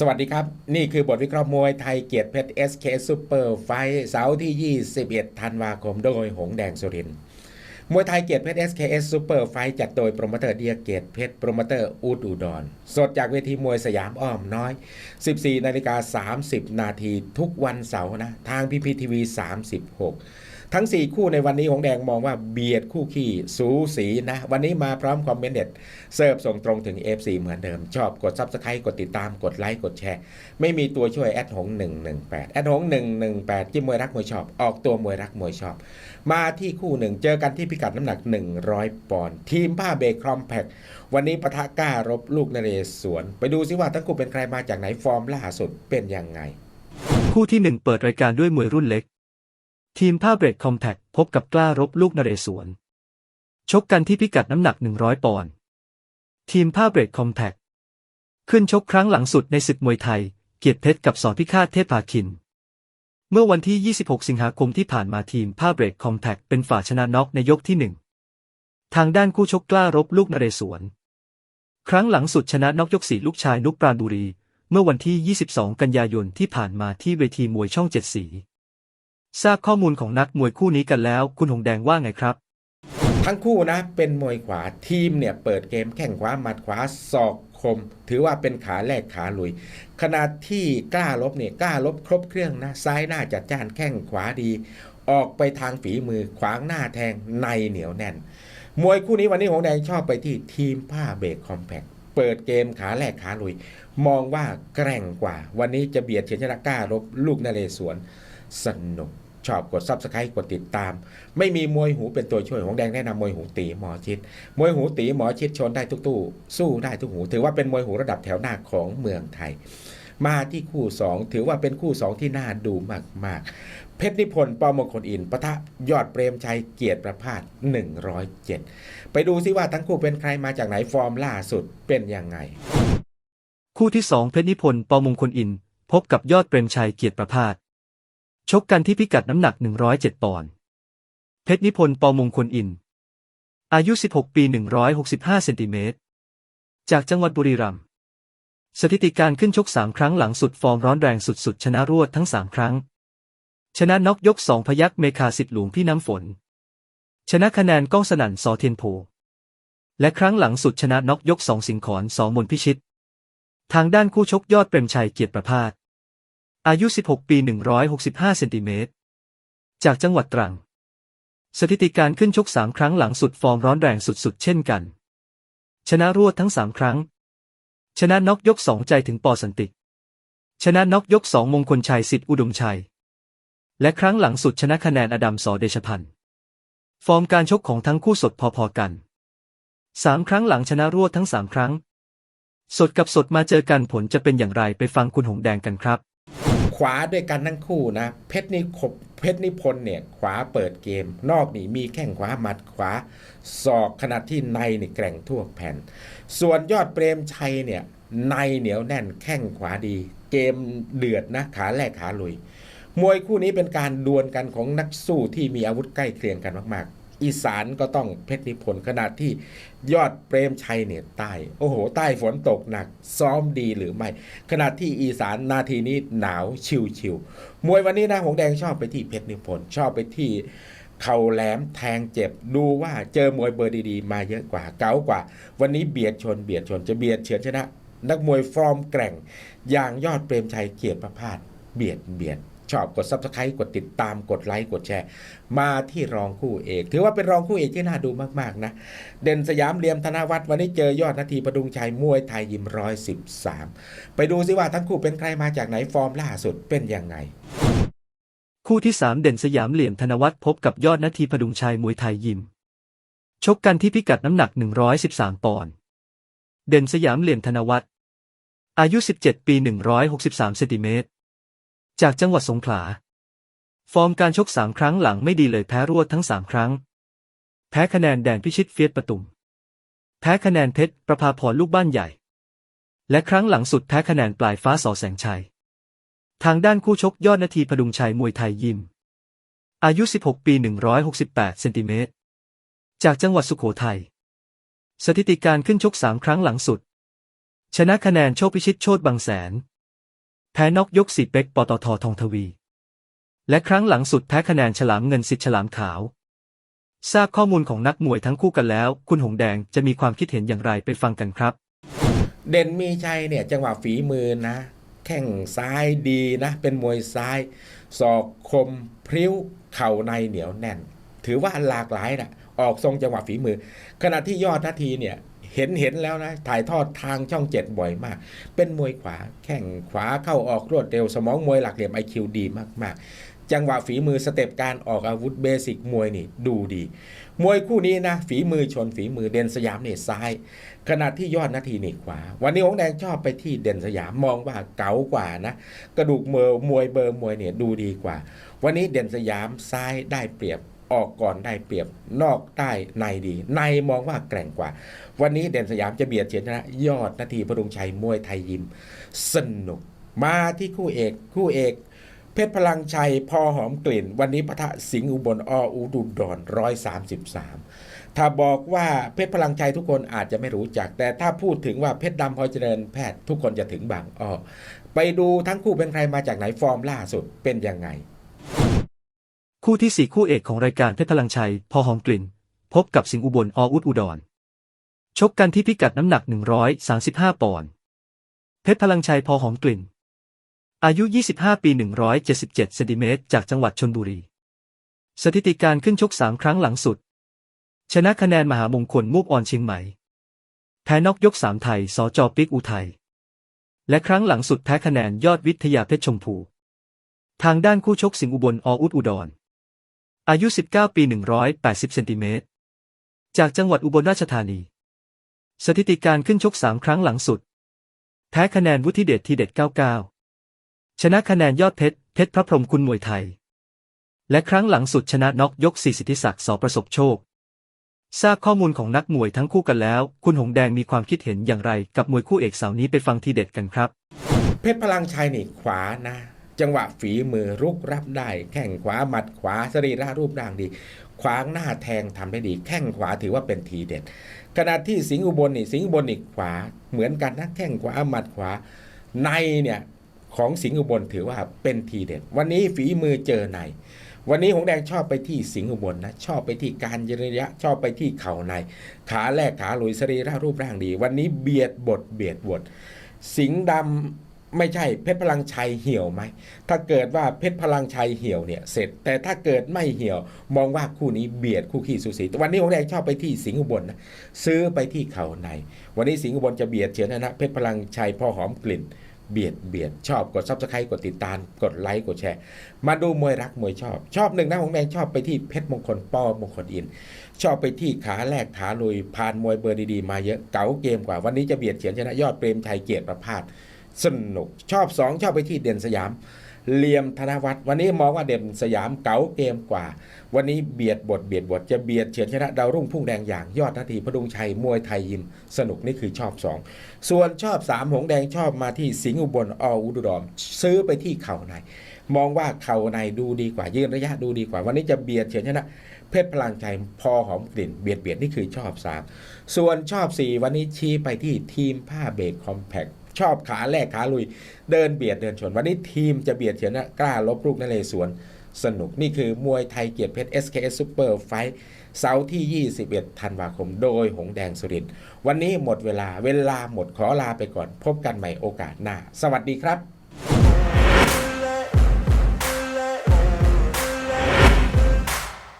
สวัสดีครับ นี่คือบทวิเคราะห์มวยไทยเกียรติเพชร SK Super ไฟท์เสาร์ที่ 21 ธันวาคม โดยหงแดงสุรินมวยไทยเกียรติเพชร SKS Super ไฟท์จัดโดยโปรโมเตอร์เดียเกียรติเพชรโปรโมเตอร์อูดอุดร สดจากเวทีมวยสยามอ้อมน้อย 14 นาฬิกา 30 นาทีทุกวันเสาร์นะ ทางพีพีทีวี 36 ทั้ง 4 คู่ในวันนี้หงแดงมองว่าเบียดคู่ขี้สูสีนะ วันนี้มาพร้อมคอมเมนต์เด็ดเสิร์ฟส่งตรงถึง FC เหมือนเดิม ชอบกด Subscribe กดติดตามกดไลค์กดแชร์ ไม่มีตัวช่วยแอดหง118แอดหง118จิ้มมวยรักมวยชอบ ออกตัวมวยรักมวยชอบ มาที่คู่หนึ่งเจอกันที่พิกัดน้ำหนัก 100 ปอนด์ทีมผ้าเบรกคอมแพควันนี้ปะทะกล้ารบลูกนเรศวรไปดูซิว่าทั้งคู่เป็นใครมาจากไหนฟอร์มล่าสุดเป็นยังไงคู่ที่หนึ่งเปิดรายการด้วยมวยรุ่นเล็ก ทีมผ้าเบรดคอมแพคพบกับกล้ารบลูกนเรศวร ชกกันที่พิกัดน้ำหนัก 100 ปอนด์ ทีมผ้าเบรดคอมแพคขึ้นชกครั้งหลังสุดในศึกมวยไทย เกียรติเพชรกับสอนพิฆาตเทพภาคิน เมื่อวันที่ 26 สิงหาคมที่ผ่านมาทีมผ้าเบรดคอมแพคเป็นฝ่าชนะน็อกในยกที่หนึ่งทางด้านคู่ชกกล้ารบลูกนเรศวร ครั้งหลังสุดชนะน็อกยกสี่ลูกชายนุกปราณบุรี เมื่อวันที่ 22 กันยายนที่ผ่านมาที่เวทีมวยช่องเจ็ดสี ทราบข้อมูลของนักมวยคู่นี้กันแล้ว คุณหงแดงว่าไงครับ ทั้งคู่นะเป็นมวยขวาทีมเนี่ยเปิดเกมแข้งขวาหมัดขวาศอกคม ถือว่าเป็นขาแรกขาลุย ขณะที่กล้าลบเนี่ยกล้าลบครบเครื่องนะซ้ายหน้าจัดจ้านแข้งขวาดี ออกไปทางฝีมือขวางหน้าแทงในเหนียวแน่น มวยคู่นี้วันนี้หงแดงชอบไปที่ทีมผ้าเบรกคอมแพคเปิดเกมขาแรกขาลุย มองว่าแกร่งกว่า วันนี้จะเบียดเฉียนชนะกล้ารบลูกนเรศวรสนุก ชอบกดซับสไครต์กดติดตาม ไม่มีมวยหูเป็นตัวช่วยของแดงแนะนำมวยหูตีหมอชิด มวยหูตีหมอชิดชนได้ทุกตู้ สู้ได้ทุกหู ถือว่าเป็นมวยหูระดับแถวหน้าของเมืองไทย มาที่คู่ 2 ถือว่าเป็นคู่ 2 ที่น่าดูมาก ๆ เพชรนิพนธ์ปอมงคลอินปะทะยอดเปรมชัยเกียรติประพาส107 ไปดูซิว่าทั้งคู่เป็นใครมาจากไหนฟอร์มล่าสุดเป็นยังไง คู่ที่สองเพชรนิพนธ์ปอมงคลอิน พบกับยอดเปรมชัยเกียรติประพาส ชกกันที่พิกัดน้ำหนัก 107 ปอนด์เพชรนิพนธ์ปอมงคลอินทร์อายุ 16 ปี 165 เซนติเมตร จากจังหวัดบุรีรัมย์ สถิติการขึ้นชก 3 ครั้งหลังสุดฟอร์มร้อนแรงสุดๆ ชนะรวดทั้ง 3 ครั้ง ชนะน็อกยก 2 พยักเมคาสิทธิ์หลวงพี่น้ำฝน ชนะคะแนนก้องสนั่นสอเทียนโพ และครั้งหลังสุดชนะน็อกยก 2 สิงขอนสอมนพิชิต ทางด้านคู่ชกยอดเปรมชัยเกียรติประพาส อายุ 16 ปี 165 เซนติเมตร จากจังหวัดตรัง สถิติการขึ้นชก3ครั้งหลังสุดฟอร์มร้อนแรงสุดๆ เช่นกัน ชนะรวดทั้ง3ครั้ง ชนะน็อกยก2ใจถึงปอสันติ ชนะน็อกยก2มงคลชัยสิทธิอุดมชัย และครั้งหลังสุดชนะคะแนนอดัมสอเดชพันธ์ ฟอร์มการชกของทั้งคู่สดพอๆกัน3ครั้งหลังชนะรวดทั้ง3ครั้ง สดกับสดมาเจอกันผลจะเป็นอย่างไรไปฟังคุณหงแดงกันครับ ขวาด้วยกันทั้งคู่นะ เพชรนิคบเพชรนิพนธ์เนี่ยขวาเปิดเกม นอกนี่มีแข้งขวาหมัดขวาศอกขณะที่ในนี่แกร่งทั่วแผ่น ส่วนยอดเปรมชัยเนี่ยในเหนียวแน่นแข้งขวาดี เกมเดือดนะขาแรกขาลุย มวยคู่นี้เป็นการดวลกันของนักสู้ที่มีอาวุธใกล้เคียงกันมากๆ อีสานก็ต้องเพชรนิพนธ์ขณะที่ยอดเปรมชัยเนี่ยใต้ โอ้โห ใต้ฝนตกหนัก ซ้อมดีหรือไม่ขณะที่อีสานนาทีนี้หนาวชิวๆมวยวันนี้นะหงแดงชอบไปที่เพชรนิพนธ์ชอบไปที่เข่าแหลมแทงเจ็บดูว่าเจอมวยเบอร์ดีๆ มาเยอะกว่าเก๋ากว่า วันนี้เบียดชนเบียดชนจะเบียดเฉือนชนะ นักมวยฟอร์มแกร่ง อย่างยอดเปรมชัยเกียรติประพาสเบียดเบียด ชอบกดซับสไครต์กดติดตามกดไลค์กดแชร์ มาที่รองคู่เอก ถือว่าเป็นรองคู่เอกที่น่าดูมาก ๆ นะ เด่นสยามเหลี่ยมธนวัฒน์วันนี้เจอยอดนาทีประดุงชัยมวยไทยยิมร้อยสิบสามไปดูซิว่าทั้งคู่เป็นใครมาจากไหนฟอร์มล่าสุดเป็นยังไง คู่ที่ 3 เด่นสยามเหลี่ยมธนวัฒน์พบกับยอดนาทีพดุงชัยมวยไทยยิม ชกกันที่พิกัดน้ำหนัก 113 ปอนด์เด่นสยามเหลี่ยมธนวัฒน์อายุ 17 ปี 163 เซนติเมตร จากจังหวัดสงขลา ฟอร์มการชก3ครั้งหลังไม่ดีเลยแพ้รวดทั้ง3ครั้ง แพ้คะแนนแดนพิชิตเฟียสประตุม แพ้คะแนนเพชรประภาพรลูกบ้านใหญ่ และครั้งหลังสุดแพ้คะแนนปลายฟ้าสอแสงชัย ทางด้านคู่ชกยอดนาทีพดุงชัยมวยไทยยิม อายุ 16 ปี 168 เซนติเมตร จากจังหวัดสุโขทัย สถิติการขึ้นชก3ครั้งหลังสุด ชนะคะแนนโชคพิชิตโชตบางแสน แพ้นอกยกสีเป็กปตททองทวี และครั้งหลังสุดแพ้คะแนนฉลามเงินสิทธิ์ฉลามขาว ทราบข้อมูลของนักมวยทั้งคู่กันแล้ว คุณหงแดงจะมีความคิดเห็นอย่างไรไปฟังกันครับ เด่นมีชัยเนี่ยจังหวะฝีมือนะ แข้งซ้ายดีนะ เป็นมวยซ้าย ศอกคมพริ้วเข่าในเหนียวแน่น ถือว่าหลากหลายนะออกทรงจังหวะฝีมือ ขณะที่ยอดนาทีเนี่ย เห็นเห็นแล้วนะถ่ายทอดทางช่องเจ็ดบ่อยมาก เป็นมวยขวาแข้งขวาเข้าออกรวดเร็วสมองมวยหลักเหลี่ยมไอคิวดีมากๆ จังหวะฝีมือสเต็ปการออกอาวุธเบสิกมวยนี่ดูดี มวยคู่นี้นะฝีมือชนฝีมือเด่นสยามเนี่ยซ้าย ขณะที่ยอดนาทีนี่ขวา วันนี้หงแดงชอบไปที่เด่นสยามมองว่าเก๋ากว่านะกระดูกเมือมวยเบอร์มวยเนี่ยดูดีกว่า วันนี้เด่นสยามซ้ายได้เปรียบ ออกก่อนได้เปรียบนอกได้ในดี ในมองว่าแกร่งกว่า วันนี้เด่นสยามจะเบียดเฉียนชนะ ยอดนาทีพดุงชัยมวยไทยยิม สนุก มาที่คู่เอก คู่เอก เพชรพลังชัยพอหอมกลิ่น วันนี้ปะทะสิงห์อุบลออุดุดรร้อยสามสิบสามถ้าบอกว่าเพชรพลังชัยทุกคนอาจจะไม่รู้จัก แต่ถ้าพูดถึงว่าเพชรดำพอยเจริญแพทย์ทุกคนจะถึงบางอ้อไปดูทั้งคู่เป็นใครมาจากไหนฟอร์มล่าสุดเป็นยังไง คู่ที่สี่คู่เอกของรายการเพชรพลังชัย พอหอมกลิ่น พบกับสิงห์อุบลออุดอุดร ชกกันที่พิกัดน้ำหนัก 135 ปอนด์เพชรพลังชัยพอหอมกลิ่น อายุ 25 ปี 177เซนติเมตรจากจังหวัดชนบุรี สถิติการขึ้นชก 3 ครั้งหลังสุด ชนะคะแนนมหามงคลมูกอ่อนเชียงใหม่แพ้นอกยก 3 ไทยสจปิกอุทัยและครั้งหลังสุดแพ้คะแนนยอดวิทยาเพชรชมพู ทางด้านคู่ชกสิงห์อุบลออุดอุดร อายุ 19 ปี 180 เซนติเมตร จากจังหวัดอุบลราชธานี สถิติการขึ้นชก 3 ครั้งหลังสุด แพ้คะแนนวุฒิเดชทีเด็ด 99 ชนะคะแนนยอดเพชร เพชรพระพรหมคุณมวยไทย และครั้งหลังสุดชนะน็อกยกสี่สิทธิศักดิ์สอประสบโชค ทราบข้อมูลของนักมวยทั้งคู่กันแล้ว คุณหงแดงมีความคิดเห็นอย่างไร กับมวยคู่เอกเสาร์นี้ไปฟังทีเด็ดกันครับ เพชรพลังชัยนี่ขวานะ จังหวะฝีมือรุกรับได้ แข้งขวาหมัดขวาสรีระรูปร่างดี ขวางหน้าแทงทำได้ดี แข้งขวาถือว่าเป็นทีเด็ด ขณะที่สิงห์อุบลนี่สิงห์อุบลนี่ขวาเหมือนกันนะแข้งขวาหมัดขวา ในเนี่ยของสิงห์อุบลถือว่าเป็นทีเด็ด วันนี้ฝีมือเจอในวันนี้หงแดงชอบไปที่สิงห์อุบลนะชอบไปที่การยนระยะชอบไปที่เข่าใน ขาแรกขาลุยสรีระรูปร่างดี วันนี้เบียดบทเบียดบท สิงห์ดำ ไม่ใช่เพชรพลังชัยเหี่ยวไหม ถ้าเกิดว่าเพชรพลังชัยเหี่ยวเนี่ยเสร็จ แต่ถ้าเกิดไม่เหี่ยว มองว่าคู่นี้เบียดคู่ขี้สูสีวันนี้หงแดงชอบไปที่สิงห์อุบลนะซื้อไปที่เข่าใน วันนี้สิงห์อุบลจะเบียดเฉียนชนะเพชรพลังชัยพอหอมกลิ่นเบียดเบียดชอบกดซับสไครต์กดติดตาม กดไลค์กดแชร์ มาดูมวยรักมวยชอบ ชอบหนึ่งนะหงแดงชอบไปที่เพชรมงคลป้อมงคลอิน ชอบไปที่ขาแรกขาลุยผ่านมวยเบอร์ดีๆมาเยอะเก๋าเกมกว่า วันนี้จะเบียดเฉียนชนะยอดเปรมชัยเกียรติประพาส สนุกชอบสองชอบไปที่เด่นสยามเหลี่ยมธนวัฒน์วันนี้มองว่าเด่นสยามเก๋าเกมกว่า วันนี้เบียดบทเบียดบทจะเบียดเฉียนชนะดาวรุ่งพุ่งแดงอย่างยอดนาทีพดุงชัยมวยไทยยิมสนุกนี่คือชอบสองส่วนชอบสามหงแดงชอบมาที่สิงห์อุบลออุดรอม ซื้อไปที่เข่าใน มองว่าเข่าในดูดีกว่ายืนระยะดูดีกว่า วันนี้จะเบียดเฉียนชนะเพชรพลังใจพอหอมกลิ่นเบียดเบียดนี่คือชอบสามส่วนชอบสี่วันนี้ชี้ไปที่ทีมผ้าเบรกคอมแพค ชอบขาแลกขาลุย เดินเบียดเดินชน วันนี้ทีมจะเบียดเฉียนนะกล้าลบลูกนเลสวนสนุกนี่คือมวยไทยเกียรติเพชร SKS Super Fight เสาร์ที่ 21 ธันวาคม โดยหงแดงสุรินทร์วันนี้หมดเวลาเวลาหมดขอลาไปก่อน พบกันใหม่โอกาสหน้า สวัสดีครับ